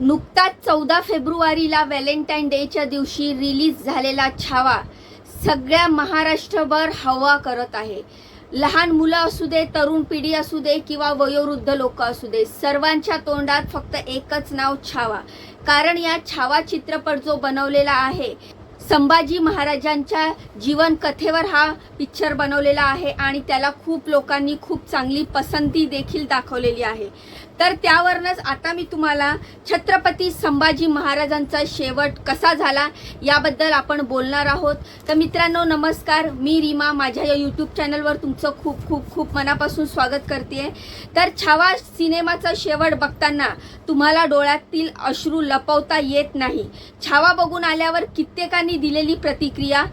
नुकताच चौदा फेब्रुवारीला व्हॅलेंटाईन डेच्या दिवशी रिलीज झालेला छावा सगळ्या महाराष्ट्रभर हवा करत आहे. लहान मुलं असू दे तरुण पिढी असू दे किंवा वयोवृद्ध लोक असू दे सर्वांच्या तोंडात फक्त एकच नाव छावा. कारण या छावा चित्रपट जो बनवलेला आहे संभाजी महाराजांच्या जीवनकथेवर हा पिक्चर बनवलेला आहे आणि त्याला खूप लोकांनी खूप चांगली पसंती देखील दाखवलेली आहे. तर त्यावरनंच आता मी तुम्हाला छत्रपती संभाजी महाराजांचा शेवट कसा झाला याबद्दल आपण बोलणार आहोत. तर मित्रांनो नमस्कार. मी रीमा. माझ्या या यूट्यूब चॅनलवर तुमचं खूप खूप खूप मनापासून स्वागत करते तर छावा सिनेमाचा शेवट बघताना तुम्हाला डोळ्यातील अश्रू लपवता येत नाही. छावा बघून आल्यावर कित्येकांनी दिलेली प्रतिक्रिया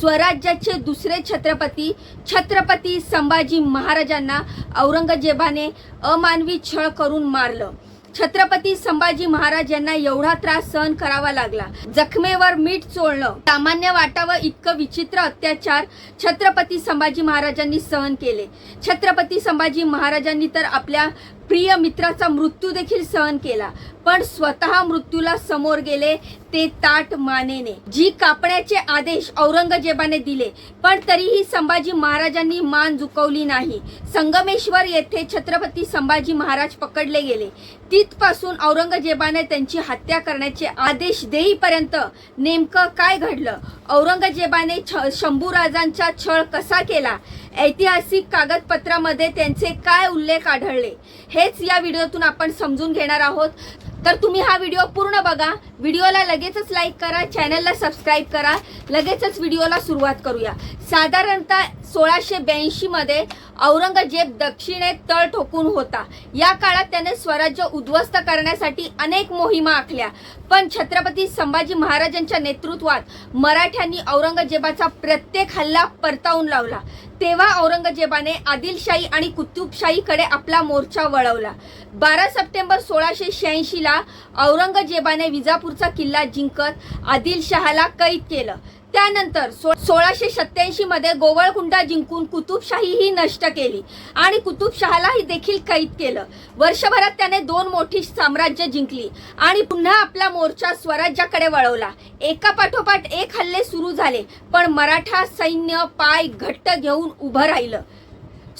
स्वराज्याचे दुसरे छत्रपती छत्रपती संभाजी महाराजांना औरंगजेबाने अमानवी छळ करून मारलं. छत्रपती संभाजी महाराज यांना एवढा त्रास सहन करावा लागला. जखमेवर मीठ चोळणं सामान्य वाटावं इतकं विचित्र अत्याचार छत्रपती संभाजी महाराजांनी सहन केले. छत्रपती संभाजी महाराजांनी तर आपल्या प्रिय मित्राचा मृत्यू देखील सहन केला. पण स्वतः मृत्यूला समोर गेले ते ताट मानेने. जी कापण्याचे आदेश औरंगजेबाने दिले पण तरीही संभाजी महाराजांनी मान झुकवली नाही. संगमेश्वर येथे छत्रपती संभाजी महाराज पकडले गेले. तिथपासून औरंगजेबाने त्यांची हत्या करण्याचे आदेश देईपर्यंत नेमकं काय घडलं? औरंगजेबाने छ शंभूराजांचा छळ कसा केला? ऐतिहासिक कागदपत्रामध्ये त्यांचे काय उल्लेख आढळले? हेच या व्हिडिओतून आपण समजून घेणार आहोत. तर तुम्ही हा व्हिडिओ पूर्ण बघा. व्हिडिओला लगेचच लाईक करा चॅनलला सबस्क्राईब करा. लगेचच व्हिडिओला सुरुवात करूया. साधारणतः सोळाशे ब्याऐंशीमध्ये औरंगजेब दक्षिणेत तळ ठोकून होता. या काळात त्याने स्वराज्य उद्ध्वस्त करण्यासाठी अनेक मोहिमा आखल्या. पण छत्रपती संभाजी महाराजांच्या नेतृत्वात मराठ्यांनी औरंगजेबाचा प्रत्येक हल्ला परतावून लावला. तेव्हा औरंगजेबाने आदिलशाही आणि कुतुबशाहीकडे आपला मोर्चा वळवला. बारा सप्टेंबर सोळाशे शहाऐंशीला ला औरंगजेबाने विजापूरचा किल्ला जिंकत आदिलशहाला कैद केलं. त्यानंतर सो- सोळाशे सत्याऐंशी मध्ये गोवळकुंडा जिंकून कुतुबशाही ही नष्ट केली आणि कुतुबशहालाही देखील कैद केलं. वर्षभरात त्याने दोन मोठी साम्राज्य जिंकली आणि पुन्हा आपला मोर्चा स्वराज्याकडे वळवला. एका पाठोपाठ एक हल्ले सुरू झाले पण मराठा सैन्य पाय घट्ट घेऊन उभं राहिलं.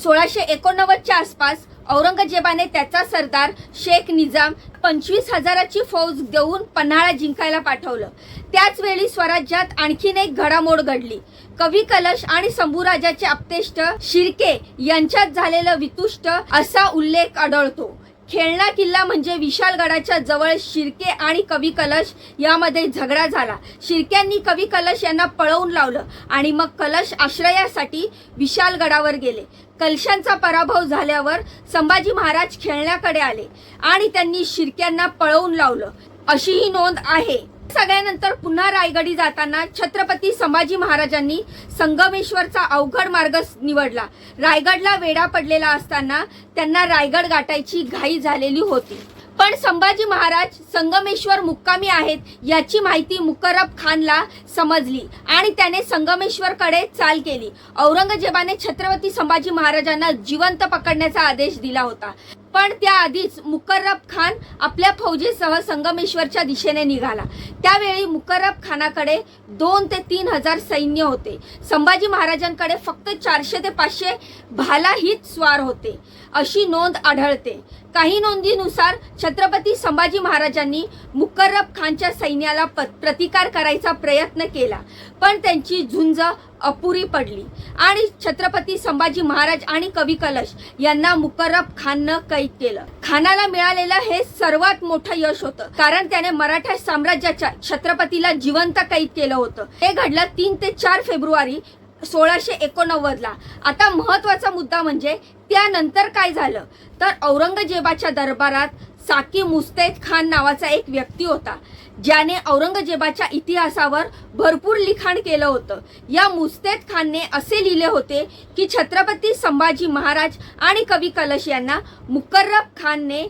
सोळाशे एकोणनव्वदच्या आसपास औरंगजेबाने त्याचा सरदार शेख निजाम पंचवीस हजाराची फौज देऊन पन्हाळा जिंकायला पाठवलं. त्याचवेळी स्वराज्यात आणखीन एक घडामोड घडली. कवी कलश आणि शंभूराजाचे अप्तेष्ट शिर्के यांच्यात झालेलं वितुष्ट असा उल्लेख आढळतो. खेळणा किल्ला म्हणजे विशालगडाच्या जवळ शिर्के आणि कवी कलश यामध्ये झगडा झाला. शिर्क्यांनी कवी कलश यांना पळवून लावलं आणि मग कलश आश्रयासाठी विशालगडावर गेले. कलशांचा पराभव झाल्यावर संभाजी महाराज खेळण्याकडे आले आणि त्यांनी शिर्क्यांना पळवून लावलं. अशी ही नोंद आहे. सगळ्यानंतर पुन्हा रायगडी जाताना छत्रपती संभाजी महाराजांनी संगमेश्वरचा अवघड मार्ग निवडला. रायगडला वेढा पडलेला असताना त्यांना रायगड गाठायची घाई झालेली होती. पण संभाजी महाराज संगमेश्वर मुक्कामी आहेत याची माहिती मुकरब खानला समजली आणि त्याने संगमेश्वरकडे चाल केली. औरंगजेबाने छत्रपती संभाजी महाराजांना जिवंत पकडण्याचा आदेश दिला होता. पण त्याआधीच मुकर्रब खान आपल्या फौजेसह संगमेश्वरच्या दिशेने निघाला. त्यावेळी मुकर्रब खानाकडे दोन ते तीन हजार सैन्य होते. संभाजी महाराजांकडे फक्त चारशे ते पाचशे भालाहीत स्वार होते. अशी नोंद आढळते. काही नोंदीनुसार छत्रपती संभाजी महाराजांनी मुकर्रब खानच्या सैन्याला प- प्रतिकार करायचा प्रयत्न केला. पण त्यांची झुंज अपुरी पडली. आणि छत्रपती संभाजी महाराज आणि कवी कलश यांना मुकर्रब खाननं कैद केलं. खानाला मिळालेलं हे सर्वात मोठं यश होतं. कारण त्याने मराठा साम्राज्याच्या छत्रपतीला जिवंत कैद केलं होतं. हे घडलं तीन ते चार फेब्रुवारी सोळाशे एकोणनव्वद ला आता महत्त्वाचा मुद्दा म्हणजे त्यानंतर काय झालं? तर औरंगजेबाच्या दरबारात साकी मुस्तैद खान नावाचा एक व्यक्ती होता ज्याने औरंगजेबाच्या इतिहासावर भरपूर लिखाण केलं होतं. या मुस्तैद खानने असे लिहिले होते की छत्रपती संभाजी महाराज आणि कवी कलश यांना मुकर्रब खानने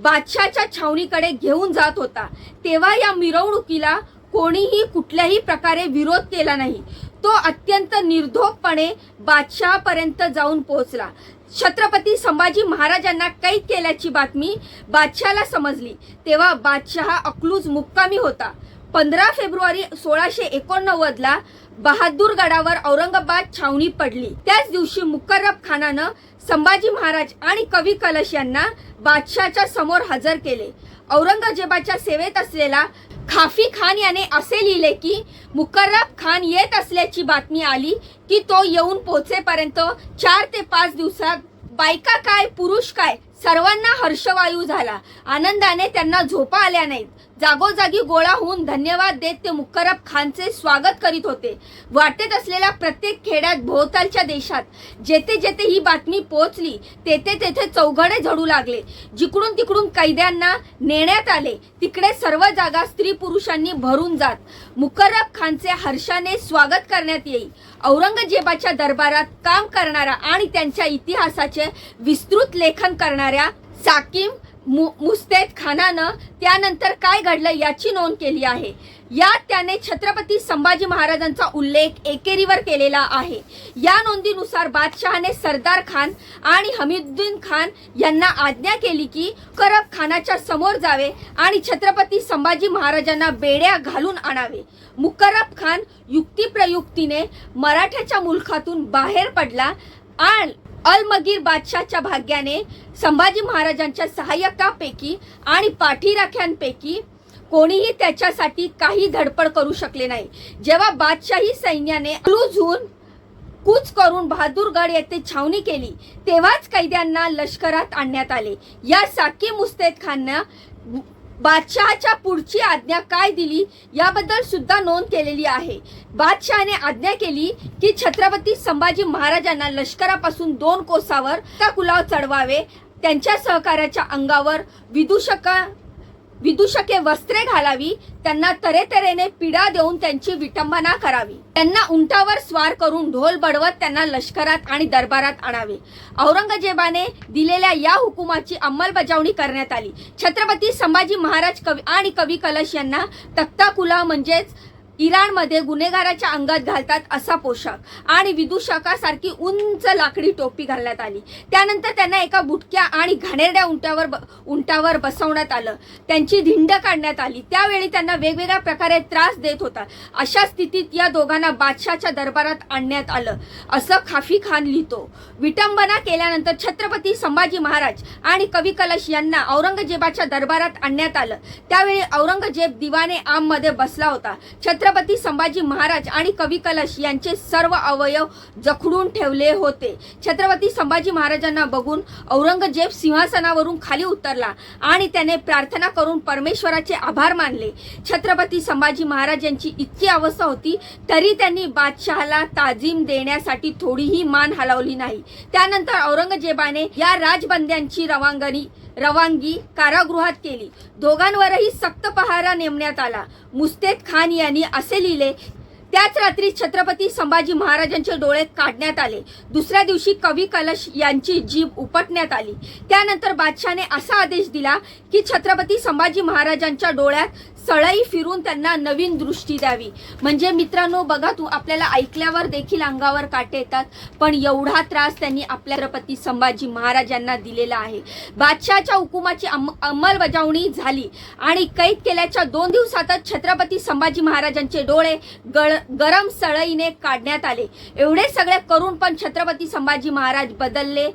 बादशाच्या छावणीकडे घेऊन जात होता. तेव्हा या मिरवणुकीला कोणीही कुठल्याही प्रकारे विरोध केला नाही. तो अत्यंत निर्धोकपणे बादशहापर्यंत जाऊन पोहोचला. छत्रपती संभाजी महाराजांना कैद केल्याची बातमी बादशहाला समजली. तेव्हा बादशहा अकलूज मुक्कामी होता. पंधरा फेब्रुवारी सोळाशे एकोणनव्वदला बहादूर गडावर औरंगाबाद छावणी पडली. त्याच दिवशी मुकर्रब खानानं संभाजी महाराज आणि कवी कलश यांना बादशाच्या समोर हजर केले. औरंगजेबाच्या सेवेत असलेला खाफी खान याने असे लिहिले की मुकर्रब खान येत असल्याची बातमी आली की तो येऊन पोहोचेपर्यंत चार ते पाच दिवसात बायका काय पुरुष काय सर्वांना हर्षवायू झाला. आनंदाने त्यांना झोपा आल्या नाहीत. जागोजागी गोळा होऊन धन्यवाद देत ते मुकर्रब खानचे स्वागत करीत होते. वाटेत असलेल्या प्रत्येक खेड्यात भोवतालच्या देशात जेथे जेथे ही बातमी पोहोचली तेथे तेथे चौघडे झडू लागले. जिकडून तिकडून कैद्यांना नेण्यात आले तिकडे सर्व जागा स्त्री पुरुषांनी भरून जात. मुकर्रब खानचे हर्षाने स्वागत करण्यात येई. औरंगजेबाच्या दरबारात काम करणारा आणि त्यांच्या इतिहासाचे विस्तृत लेखन करणाऱ्या साकीम मु मुस्तेद खानानं त्यानंतर काय घडलं याची नोंद केली आहे. यात त्याने छत्रपती संभाजी महाराजांचा उल्लेख एकेरीवर केलेला आहे. या नोंदीनुसार बादशहाने सरदार खान आणि हमीद्दीन खान यांना आज्ञा केली की करब खानाच्या समोर जावे आणि छत्रपती संभाजी महाराजांना बेड्या घालून आणावे. मुकरब खान युक्तिप्रयुक्तीने मराठ्याच्या मुलखातून बाहेर पडला आणि अलमगीर बादशाच्या भाग्याने संभाजी महाराजांच्या सहाय्यकापैकी आणि पाठीराख्यांपैकी कोणीही त्याच्यासाठी काही धडपड करू शकले नाही. जेव्हा बादशाही सैन्याने क्लूज कूच करून बहादूरगड येथे छावणी केली तेव्हाच कैद्यांना लष्करात आणण्यात आले. या साकी मुस्तेद खाननं बादशहाच्या पुढची आज्ञा काय दिली याबद्दल सुद्धा नोंद केलेली आहे. बादशहाने आज्ञा केली की छत्रपती संभाजी महाराजांना लष्करापासून दोन कोसावर कुलाव चढवावे त्यांच्या सहकार्याच्या अंगावर विदूषका विदूषके वस्त्रे घालावी त्यांना तऱ्हेतऱ्हेने पीडा देऊन त्यांची विटंबना करावी. त्यांना उंटावर स्वार करून ढोल बडवत त्यांना लष्करात आणि दरबारात आणावे. औरंगजेबाने दिलेल्या या हुकुमाची अंमलबजावणी करण्यात आली. छत्रपती संभाजी महाराज कवी आणि कवी कलश यांना तक्ताकुला म्हणजेच इराणमध्ये गुन्हेगाराच्या अंगात घालतात असा पोशाख आणि विदूषकासारखी उंच लाकडी टोपी घालण्यात आली. त्यानंतर त्यांना एका बुटक्या आणि घाणेरड्या उंटावर ब- उंटावर बसवण्यात आलं. त्यांची धिंड काढण्यात आली. त्यावेळी त्यांना वेगवेगळ्या प्रकारे त्रास देत होता. अशा स्थितीत या दोघांना बादशाच्या दरबारात आणण्यात आलं. असं खाफी खान लिहितो. विटंबना केल्यानंतर छत्रपती संभाजी महाराज आणि कवी कलश यांना औरंगजेबाच्या दरबारात आणण्यात आलं. त्यावेळी औरंगजेब दिवाने आममध्ये बसला होता. छत्रपती छत्रपती संभाजी महाराज आणि कवी कलश यांचे सर्व अवयव जखडून ठेवले होते. छत्रपती संभाजी महाराजांना बघून औरंगजेब सिंहासनावरून खाली उतरला आणि त्याने प्रार्थना करून परमेश्वराचे आभार मानले. छत्रपती संभाजी महाराज यांची इतकी अवस्था होती तरी त्यांनी बादशहाला ताजीम देण्यासाठी थोडीही मान हलवली नाही. त्यानंतर औरंगजेबाने या राजबंद्यांची रवांगणी रवानगी कारागृहात केली. दोघांवरही सक्त पहारा नेमण्यात आला. मुस्तेद खान यांनी असे लिहिले. त्याच रात्री छत्रपती संभाजी महाराजांचे डोळे काढण्यात आले. दुसऱ्या दिवशी कवी कलश यांची जीभ उपटण्यात आली. त्यानंतर बादशाने असा आदेश दिला की छत्रपती संभाजी महाराजांच्या डोळ्यात सळई फिरून त्यांना नवीन दृष्टी द्यावी. म्हणजे मित्रांनो बघा तू आपल्याला ऐकल्यावर देखील अंगावर काटे येतात पण एवढा त्रास त्यांनी आपल्या छत्रपती संभाजी महाराजांना दिलेला आहे. बादशहाच्या हुकुमाची अंम- अंमलबजावणी झाली आणि कैद केल्याच्या दोन दिवसातच छत्रपती संभाजी महाराजांचे डोळे गळ गरम सळईने काढण्यात आले. एवढे सगळे करून पण छत्रपती संभाजी महाराज बदलले.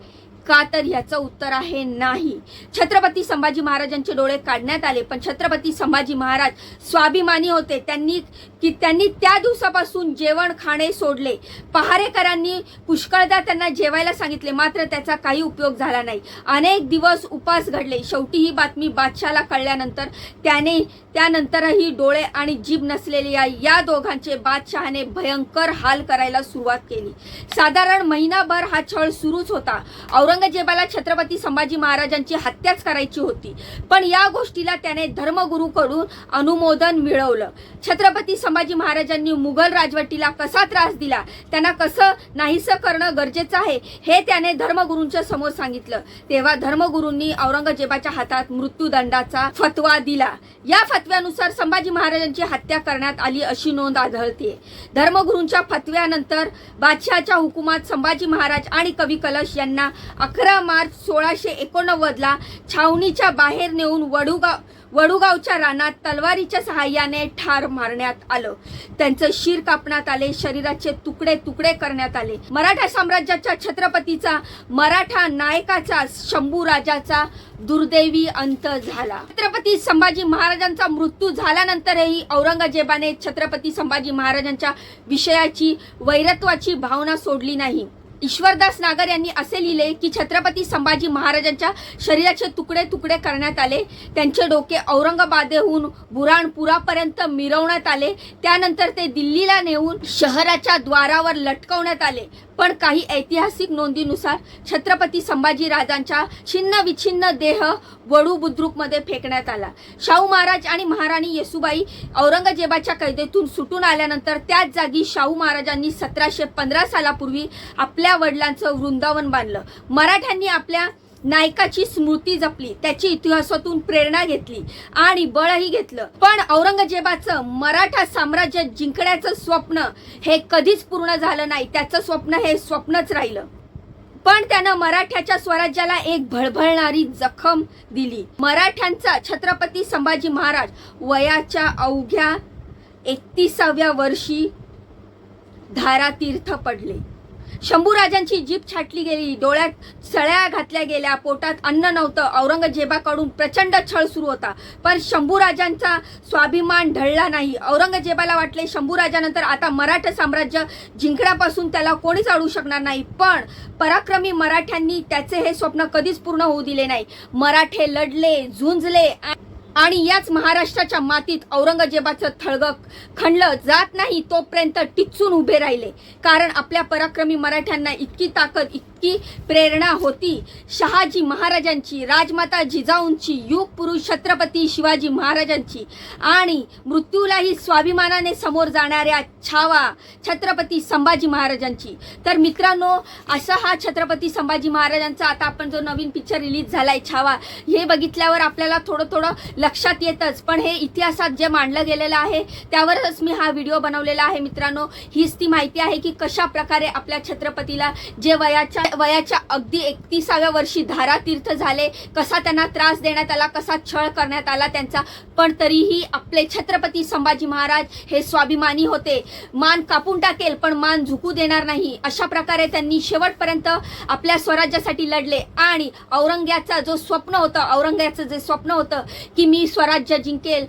का तर ह्याचं उत्तर आहे नाही. छत्रपती संभाजी महाराजांचे डोळे काढण्यात आले पण छत्रपती संभाजी महाराज स्वाभिमानी होते. त्यांनी की त्यांनी त्या दिवसापासून जेवण खाणे सोडले. पहारेकरांनी पुष्कळदा त्यांना जेवायला सांगितले मात्र त्याचा काही उपयोग झाला नाही. अनेक दिवस उपास घडले. शेवटी ही बातमी बादशाला कळल्यानंतर त्याने त्यानंतरही डोळे आणि जीभ नसलेल्या या दोघांचे बादशहाने भयंकर हाल करायला सुरुवात केली. साधारण महिनाभर हा छळ सुरूच होता. औरंग औरंगजेबाला छत्रपती संभाजी महाराजांची हत्याच करायची होती. पण या गोष्टीला त्याने धर्मगुरूकडून अनुमोदन मिळवलं. छत्रपती संभाजी महाराजांनी मुघल राजवटीला कसा त्रास दिला? त्यांना कसं नाहीसं करणं गरजेचं आहे? हे त्याने धर्मगुरूंच्या समोर सांगितलं. तेव्हा धर्मगुरूंनी औरंगजेबाच्या हातात मृत्यूदंडाचा फतवा दिला. या फतव्यानुसार संभाजी महाराजांची हत्या करण्यात आली अशी नोंद आढळते धर्मगुरूंच्या फतव्यानंतर बादशहाच्या हुकुमात संभाजी महाराज आणि कवी कलश यांना अकरा मार्च सोळाशे एकोणनव्वदला छावणीच्या बाहेर नेऊन वडुगाव वडुगावच्या रानात तलवारीच्या सहाय्याने ठार मारण्यात आलं. त्यांचं शिर कापण्यात आले शरीराचे तुकडे तुकडे करण्यात आले. मराठा साम्राज्याच्या छत्रपतीचा मराठा नायकाचा शंभू राजाचा दुर्दैवी अंत झाला. छत्रपती संभाजी महाराजांचा मृत्यू झाल्यानंतरही औरंगजेबाने छत्रपती संभाजी महाराजांच्या विषयाची वैरत्वाची भावना सोडली नाही. ईश्वरदास नागर यांनी असे लिहिले की छत्रपती संभाजी महाराजांच्या शरीराचे तुकडे तुकडे करण्यात आले. त्यांचे डोके औरंगाबादेहून बुराणपुरापर्यंत मिरवण्यात आले. त्यानंतर ते दिल्लीला नेऊन शहराच्या द्वारावर लटकवण्यात आले. पण काही ऐतिहासिक नोंदीनुसार छत्रपती संभाजी राजांच्या छिन्न विछिन्न देह वडू बुद्रुकमध्ये फेकण्यात आला. शाहू महाराज आणि महाराणी येसुबाई औरंगजेबाच्या कैदेतून सुटून आल्यानंतर त्याच जागी शाहू महाराजांनी सतराशे पंधरा सालापूर्वी आपल्या वडिलांचं वृंदावन बांधलं. मराठ्यांनी आपल्या नायकाची स्मृती जपली त्याची इतिहासातून प्रेरणा घेतली आणि बळही घेतलं. पण औरंगजेबाचं मराठा साम्राज्य जिंकण्याचं स्वप्न हे कधीच पूर्ण झालं नाही. त्याचं स्वप्न हे स्वप्नच राहिलं. पण त्यानं मराठ्याच्या स्वराज्याला एक भळभळणारी जखम दिली. मराठ्यांचा छत्रपती संभाजी महाराज वयाच्या अवघ्या एकतीसाव्या वर्षी धारातीर्थ पडले. शंभूराजांची जीप छाटली गेली. डोळ्यात सळ्या घातल्या गेल्या. पोटात अन्न नव्हतं. औरंगजेबाकडून प्रचंड छळ सुरू होता. पण शंभूराजांचा स्वाभिमान ढळला नाही. औरंगजेबाला वाटले शंभूराजानंतर आता मराठा साम्राज्य जिंकण्यापासून त्याला कोणीच अडू शकणार नाही. पण पराक्रमी मराठ्यांनी त्याचे हे स्वप्न कधीच पूर्ण होऊ दिले नाही. मराठे लढले झुंजले आणि याच महाराष्ट्राच्या मातीत औरंगजेबाचं थळगं खणलं जात नाही तोपर्यंत टिचून उभे राहिले. कारण आपल्या पराक्रमी मराठ्यांना इतकी ताकद इतकी प्रेरणा होती. शहाजी महाराजांची राजमाता जिजाऊंची युग पुरुष छत्रपती शिवाजी महाराजांची आणि मृत्यूलाही स्वाभिमानाने समोर जाणाऱ्या छावा छत्रपती संभाजी महाराजांची. तर मित्रांनो असा हा छत्रपती संभाजी महाराजांचा आता आपण जो नवीन पिक्चर रिलीज झालाय छावा हे बघितल्यावर आपल्याला थोडं थोडं लक्षात येतच. पण हे इतिहासात जे मांडलं गेलेलं आहे त्यावरच मी हा व्हिडिओ बनवलेला आहे मित्रांनो. हीच ती माहिती आहे की कशा प्रकारे आपल्या छत्रपतीला जे वयाच्या वयाच्या अगदी एकतीसाव्या वर्षी धारातीर्थ झाले. कसा त्यांना त्रास देण्यात आला कसा छळ करण्यात आला त्यांचा. पण तरीही आपले छत्रपती संभाजी महाराज हे स्वाभिमानी होते. मान कापून टाकेल पण मान झुकू देणार नाही. अशा प्रकारे त्यांनी शेवटपर्यंत आपल्या स्वराज्यासाठी लढले. आणि औरंग्याचा जो स्वप्न होतं औरंग्याचं जे स्वप्न होतं की मी स्वराज्य जिंकेल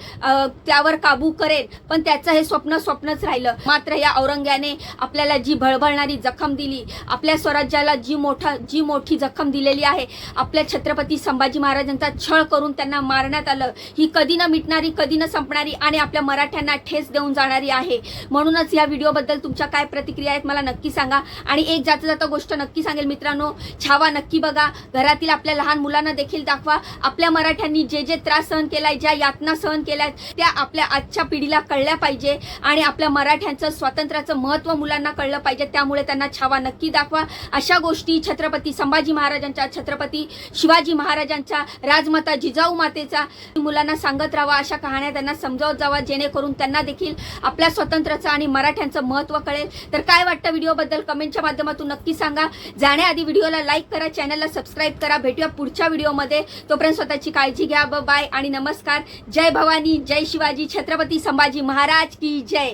त्यावर काबू करेल पण त्याचं हे स्वप्न स्वप्नच राहिलं. मात्र या औरंग्याने आपल्याला जी भळभळणारी जखम दिली आपल्या स्वराज्याला जी मोठा जी मोठी जखम दिलेली आहे आपल्या छत्रपती संभाजी महाराजांचा छळ करून त्यांना मारण्यात आलं. ही कधी न मिटणारी कधी न संपणारी आणि आपल्या मराठ्यांना ठेस देऊन जाणारी आहे. म्हणूनच या व्हिडिओबद्दल तुमच्या काय प्रतिक्रिया आहेत मला नक्की सांगा. आणि एक जाता जाता गोष्ट नक्की सांगेल मित्रांनो छावा नक्की बघा. घरातील आपल्या लहान मुलांना देखील दाखवा. आपल्या मराठ्यांनी जे जे त्रास सहन केलाय ज्या यातना सहन केल्या त्या आपल्या आजच्या पिढीला कळल्या पाहिजे. आणि आपल्या मराठ्यांचं स्वातंत्र्याचं महत्त्व मुलांना कळलं पाहिजे. त्यामुळे त्यांना छावा नक्की दाखवा. अशा गोष्टी गोष्टी छत्रपती संभाजी महाराजांच्या छत्रपती शिवाजी महाराजांच्या राजमाता जिजाऊ मातेचा. मुलांना सांगत राहावा अशा कहाण्या त्यांना समजावत जावा जेणेकरून त्यांना देखील आपल्या स्वतंत्रचं आणि मराठ्यांचं महत्त्व कळेल. तर काय वाटतं व्हिडिओबद्दल कमेंटच्या माध्यमातून नक्की सांगा. जाण्याआधी व्हिडिओला लाईक करा चॅनलला सबस्क्राईब करा. भेटूया पुढच्या व्हिडिओमध्ये. तोपर्यंत स्वतःची काळजी घ्या. ब बाय आणि नमस्कार. जय भवानी जय शिवाजी छत्रपती संभाजी महाराज की जय.